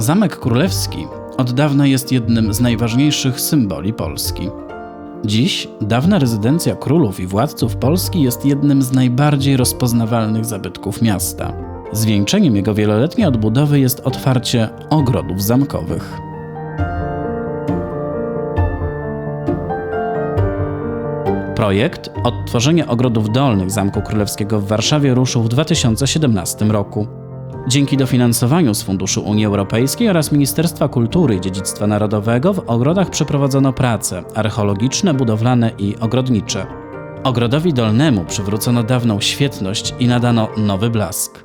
Zamek Królewski od dawna jest jednym z najważniejszych symboli Polski. Dziś dawna rezydencja królów i władców Polski jest jednym z najbardziej rozpoznawalnych zabytków miasta. Zwieńczeniem jego wieloletniej odbudowy jest otwarcie ogrodów zamkowych. Projekt odtworzenia ogrodów dolnych Zamku Królewskiego w Warszawie ruszył w 2017 roku. Dzięki dofinansowaniu z Funduszu Unii Europejskiej oraz Ministerstwa Kultury i Dziedzictwa Narodowego w ogrodach przeprowadzono prace archeologiczne, budowlane i ogrodnicze. Ogrodowi dolnemu przywrócono dawną świetność i nadano nowy blask.